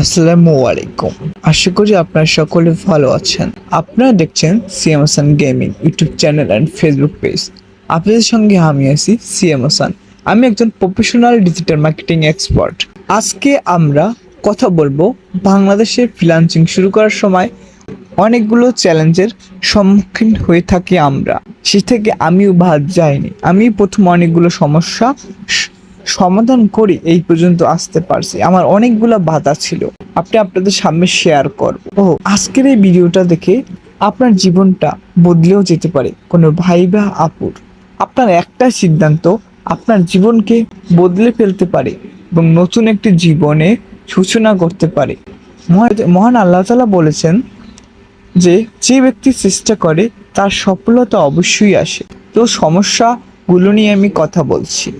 আসসালামু আলাইকুম। আশা করি আপনারা সকলে ভালো আছেন। আপনারা দেখছেন CM Hasan gaming YouTube channel and Facebook page আপনাদের সঙ্গে আমি আছি সিএম হাসান। আমি একজন প্রফেশনাল ডিজিটাল মার্কেটিং এক্সপার্ট আজকে আমরা কথা বলব বাংলাদেশে ফ্রিলান্সিং শুরু করার সময়। অনেকগুলো চ্যালেঞ্জের সম্মুখীন হয়ে থাকি আমরা। সে থেকে আমিও বাদ যাইনি। আমি প্রথম অনেকগুলো সমস্যা সমাধান করে এই পর্যন্ত আসতে পারছি। আমার অনেকগুলো বাধা ছিল। আপনি আপনাদের সামনে শেয়ার করব। ও, আজকের এই ভিডিওটা দেখে আপনার জীবনটা বদলেও যেতে পারে কোনো ভাই বা আপুর। আপনার একটা সিদ্ধান্ত আপনার জীবনকে বদলে ফেলতে পারে এবং নতুন একটি জীবনে সূচনা করতে পারে। মহান- আল্লাহ তালা বলেছেন যে যে ব্যক্তি চেষ্টা করে তার সফলতা অবশ্যই আসে। তো সমস্যাগুলো নিয়ে আমি কথা বলছি।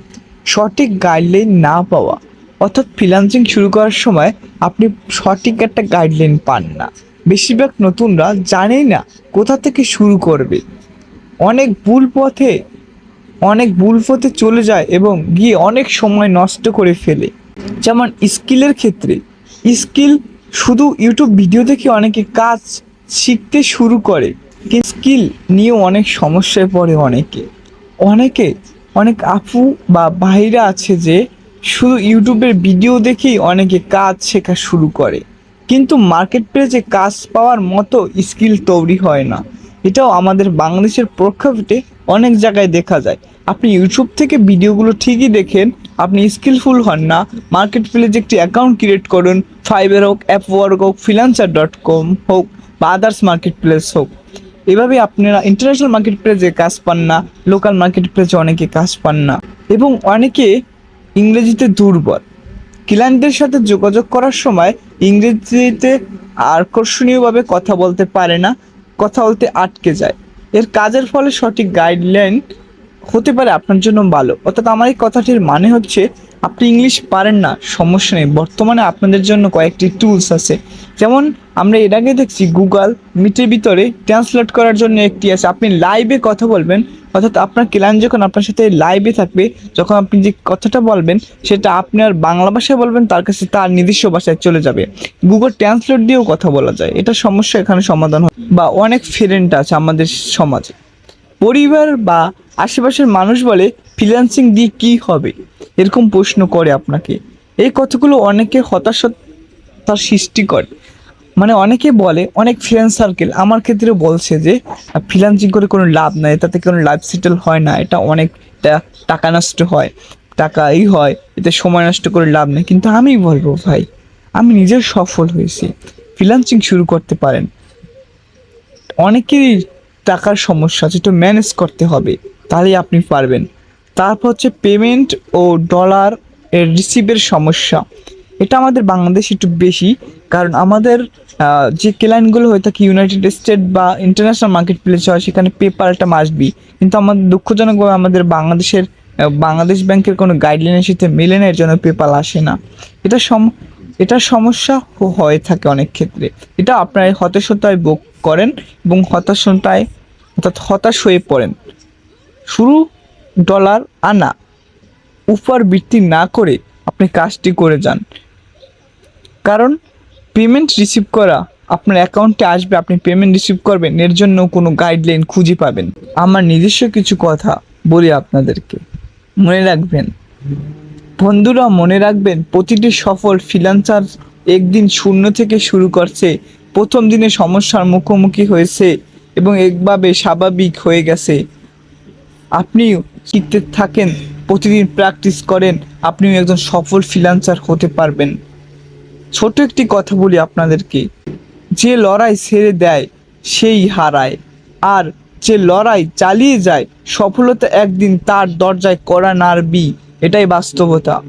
সঠিক গাইডলাইন না পাওয়া, অর্থাৎ ফ্রিলান্সিং শুরু করার সময় আপনি সঠিক একটা গাইডলাইন পান না। বেশিরভাগ নতুনরা জানেই না কোথা থেকে শুরু করবে। অনেক ভুল পথে, অনেক ভুল পথে চলে যায় এবং গিয়ে অনেক সময় নষ্ট করে ফেলে। যেমন স্কিলের ক্ষেত্রে, স্কিল শুধু ইউটিউব ভিডিও দেখে অনেকে কাজ শিখতে শুরু করে স্কিল নিয়েও অনেক সমস্যায় পড়ে অনেকে। অনেকে অনেক আপু বা ভাইরা আছে যে শুধু ইউটিউবের ভিডিও দেখেই অনেকে কাজ শেখা শুরু করে। কিন্তু মার্কেট প্লেসে কাজ পাওয়ার মতো স্কিল তৈরি হয় না। এটাও আমাদের বাংলাদেশের প্রেক্ষাপটে অনেক জায়গায় দেখা যায়। আপনি ইউটিউব থেকে ভিডিওগুলো ঠিকই দেখেন, আপনি স্কিলফুল হন না মার্কেট প্লেসে একটি অ্যাকাউন্ট ক্রিয়েট করুন ফাইবার হোক অ্যাপ ওয়ার্ক হোক ফ্রিলান্সার ডট কম হোক বা আদার্স মার্কেট প্লেস হোক। এভাবে আপনারা ইন্টারন্যাশনাল মার্কেট প্লেসে কাজ পান না লোকাল মার্কেট প্লেসে অনেকে কাজ পান না। এবং অনেকে ইংরেজিতে দুর্বল। ক্লায়েন্টদের সাথে যোগাযোগ করার সময় ইংরেজিতে আকর্ষণীয়ভাবে কথা বলতে পারে না, কথা বলতে আটকে যায়। এর কাজের ফলে সঠিক গাইডলাইন হতে পারে আপনার জন্য ভালো। অর্থাৎ আমার এই কথাটির মানে হচ্ছে আপনি ইংলিশ পারেন না, সমস্যা নেই। বর্তমানে আপনাদের জন্য কয়েকটি টুলস আছে। যেমন, আমরা এর আগে দেখছি গুগল মিটের ভিতরে ট্রান্সলেট করার জন্য একটি আছে। আপনি লাইভে কথা বলবেন, অর্থাৎ আপনার ক্লায়েন্ট যখন আপনার সাথে লাইভে থাকবে, যখন আপনি যে কথাটা বলবেন, সেটা আপনার বাংলা ভাষায় বলবেন, তার কাছে তার নিজস্ব ভাষায় চলে যাবে। গুগল ট্রান্সলেট দিয়েও কথা বলা যায়। এটা সমস্যা এখানে সমাধান হয়। বা অনেক ফ্রেন্ড আছে আমাদের সমাজে। পরিবার বা আশেপাশের মানুষ বলে ফ্রিল্যান্সিং দিয়ে কী হবে? এরকম প্রশ্ন করে আপনাকে। এই কথাগুলো অনেকে হতাশার সৃষ্টি করে। মানে অনেকে বলে, অনেক ফ্রেন্ড সার্কেল আমার ক্ষেত্রে বলছে যে ফ্রিল্যান্সিং করে কোনো লাভ নাই, তাতে কোনো লাইফ সেটেল হয় না, এটা অনেকটা টাকা নষ্ট হয়, টাকা এই হয়, এতে সময় নষ্ট করে লাভ নেই। কিন্তু আমি বলব ভাই, আমি নিজের সফল হয়েছি। ফ্রিল্যান্সিং শুরু করতে পারেন। অনেকেরই টাকার সমস্যা যেটা ম্যানেজ করতে হবে, তাহলেই আপনি পারবেন। তারপর হচ্ছে পেমেন্ট ও ডলার এর রিসিভের সমস্যা। এটা আমাদের বাংলাদেশ একটু বেশি, কারণ আমাদের যে ক্লায়েন্টগুলো হয়ে থাকে ইউনাইটেড স্টেট বা ইন্টারন্যাশনাল মার্কেট প্লেস হয়, সেখানে পেপারটা মাসবি কিন্তু আমাদের দুঃখজনকভাবে আমাদের বাংলাদেশের বাংলাদেশ ব্যাংকের কোনো গাইডলাইনের সাথে মেলে না, এর জন্য পেপাল আসে না। এটা সম, এটা সমস্যা হয়ে থাকে অনেক ক্ষেত্রে। এটা আপনার হতাশতায় ভোগ করেন এবং হতাশতায়, অর্থাৎ হতাশ হয়ে পড়েন। শুরু ডলার আনা। উপর বৃত্তি না করে আপনি কাজটি করে যান। কারণ পেমেন্ট রিসিভ করা আপনার অ্যাকাউন্টে আসবে, আপনি পেমেন্ট রিসিভ করবেন, এর জন্য কোনো গাইডলাইন খুঁজে পাবেন। আমার নিজস্ব কিছু কথা বলি আপনাদেরকে। মনে রাখবেন, বন্ধুরা মনে রাখবেন, প্রতিটি সফল ফ্রিল্যান্সার একদিন শূন্য থেকে শুরু করছে, প্রথম দিনে সমস্যার মুখোমুখি হয়েছে এবং একভাবে স্বাভাবিক হয়ে গেছে। আপনিও শিখতে থাকেন, প্রতিদিন প্র্যাকটিস করেন, আপনিও একজন সফল ফ্রিল্যান্সার হতে পারবেন। ছোট একটি কথা বলি আপনাদেরকে, যে লড়াই ছেড়ে দেয়, সেই হারায়। আর যে লড়াই চালিয়ে যায়, সফলতা একদিন তার দরজায় করা নাড়বি, এটাই বাস্তবতা।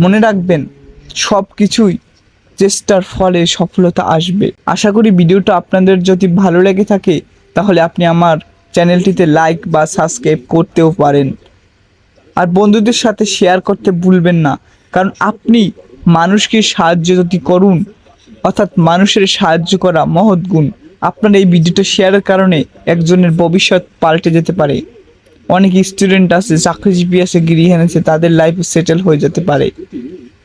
মনে রাখবেন সব কিছুই চেষ্টার ফলে সফলতা আসবে। আশা করি ভিডিওটা আপনাদের যদি ভালো লেগে থাকে, তাহলে আপনি আমার চ্যানেলটিতে লাইক বা সাবস্ক্রাইব করতেও পারেন। আর বন্ধুদের সাথে শেয়ার করতে ভুলবেন না, কারণ আপনি মানুষকে সাহায্য যদি করুন, অর্থাৎ মানুষের সাহায্য করা মহৎ গুণ, আপনার এই ভিডিওটা শেয়ারের কারণে একজনের ভবিষ্যৎ পাল্টে যেতে পারে। অনেক স্টুডেন্ট আছে, চাকরিজীবী আছে, গৃহীণ আছে, তাদের লাইফ সেটেল হয়ে যেতে পারে।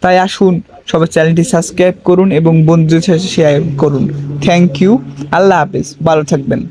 তাই আসুন, সবাই চ্যানেলটি সাবস্ক্রাইব করুন এবং বন্ধুদের সাথে শেয়ার করুন। থ্যাংক ইউ আল্লাহ হাফেজ, ভালো থাকবেন।